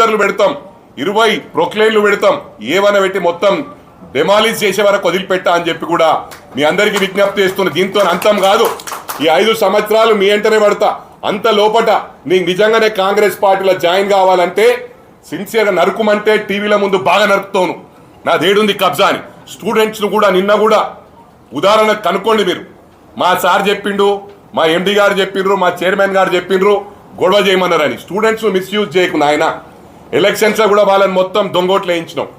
బుల్డోజర్లు పెడతాం. ఇరవై ప్రొక్లైన్లు పెడతాం. ఏవైనా పెట్టి మొత్తం డెమాలిష్ చేసే వరకు వదిలిపెట్టా అని చెప్పి కూడా మీ అందరికీ విజ్ఞప్తి చేస్తున్న దీంతో అంతం కాదు. ఈ ఐదు సంవత్సరాలు మీ వెంటనే పడతా. అంత లోపట నీకు నిజంగానే కాంగ్రెస్ పార్టీలో జాయిన్ కావాలంటే సిన్సియర్గా నరుకుమంటే టీవీల ముందు బాగా నరుకుతాను నా దేడుంది కబ్జా అని. స్టూడెంట్స్ను కూడా నిన్న కూడా ఉదాహరణ కనుక్కోండి మీరు. మా సార్ చెప్పిండు మా ఎండి గారు చెప్పిండ్రు మా చైర్మన్ గారు చెప్పిండ్రు గొడవ చేయమన్నారని. స్టూడెంట్స్ మిస్యూజ్ చేయకు నాయన. ఎలక్షన్స్లో కూడా వాళ్ళని మొత్తం దొంగోట్లు వేయించినావు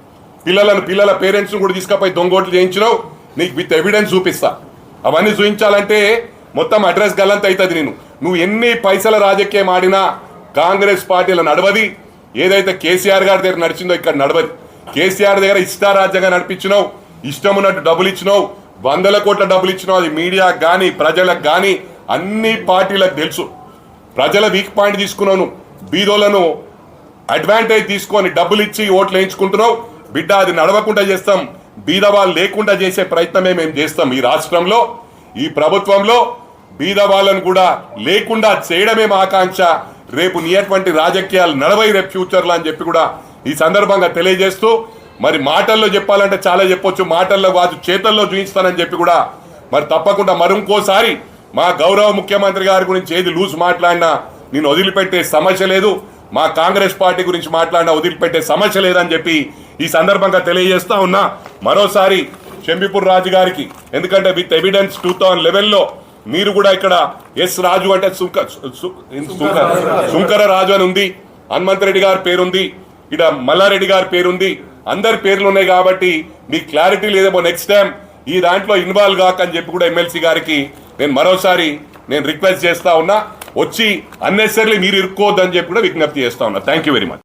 పిల్లలను పిల్లల పేరెంట్స్ను కూడా తీసుకుపోయి దొంగోట్లు చేయించినావు. నీకు విత్ ఎవిడెన్స్ చూపిస్తా. అవన్నీ చూపించాలంటే మొత్తం అడ్రస్ గల్లంత అవుతుంది నేను. నువ్వు ఎన్ని పైసల రాజకీయం ఆడినా కాంగ్రెస్ పార్టీలో నడవది. ఏదైతే కేసీఆర్ గారి దగ్గర నడిచిందో ఇక్కడ నడవది. కేసీఆర్ దగ్గర ఇష్టారాజ్యంగా నడిపించినావు. ఇష్టం ఉన్నట్టు డబ్బులు ఇచ్చినావు. వందల కోట్ల డబ్బులు ఇచ్చినావు. అది మీడియాకు కానీ ప్రజలకు కానీ అన్ని పార్టీలకు తెలుసు. ప్రజల వీక్ పాయింట్ తీసుకున్నావు నువ్వు. బీదోలను అడ్వాంటేజ్ తీసుకొని డబ్బులు ఇచ్చి ఓట్లు వేయించుకుంటున్నావు. బిడ్డ అది నడవకుండా చేస్తాం. బీదవాళ్ళు లేకుండా చేసే ప్రయత్నమే మేము చేస్తాం ఈ రాష్ట్రంలో. ఈ ప్రభుత్వంలో బీదవాళ్ళను కూడా లేకుండా చేయడమే మా ఆకాంక్ష. రేపు నియటువంటి రాజకీయాలు నడవై రేపు ఫ్యూచర్లో అని చెప్పి కూడా ఈ సందర్భంగా తెలియజేస్తూ మరి మాటల్లో చెప్పాలంటే చాలా చెప్పొచ్చు. మాటల్లో కాదు చేతల్లో చూపిస్తానని చెప్పి కూడా మరి తప్పకుండా మరింకోసారి మా గౌరవ ముఖ్యమంత్రి గారి గురించి ఏది లూజ్ మాట్లాడినా నేను వదిలిపెట్టే సమస్య లేదు. మా కాంగ్రెస్ పార్టీ గురించి మాట్లాడినా వదిలిపెట్టే సమస్య లేదని చెప్పి ఈ సందర్భంగా తెలియజేస్తా ఉన్నా. మరోసారి చెంబిపూర్ రాజు గారికి ఎందుకంటే విత్ ఎవిడెన్స్ టూ థౌజండ్ లెవెన్లో మీరు కూడా ఇక్కడ ఎస్ రాజు అంటే సుంక సుంకర సుంకర రాజు అని ఉంది. హనుమంత్ రెడ్డి గారి పేరుంది. ఇక్కడ మల్లారెడ్డి గారి పేరుంది. అందరి పేర్లు ఉన్నాయి కాబట్టి మీకు క్లారిటీ లేదేమో నెక్స్ట్ టైం ఈ దాంట్లో ఇన్వాల్వ్ కాకని చెప్పి కూడా ఎమ్మెల్సీ గారికి నేను మరోసారి నేను రిక్వెస్ట్ చేస్తా ఉన్నా. వచ్చి అన్నెసర్లీ మీరు ఇరుక్కోవద్దని చెప్పి కూడా విజ్ఞప్తి చేస్తా ఉన్నా. Thank you very much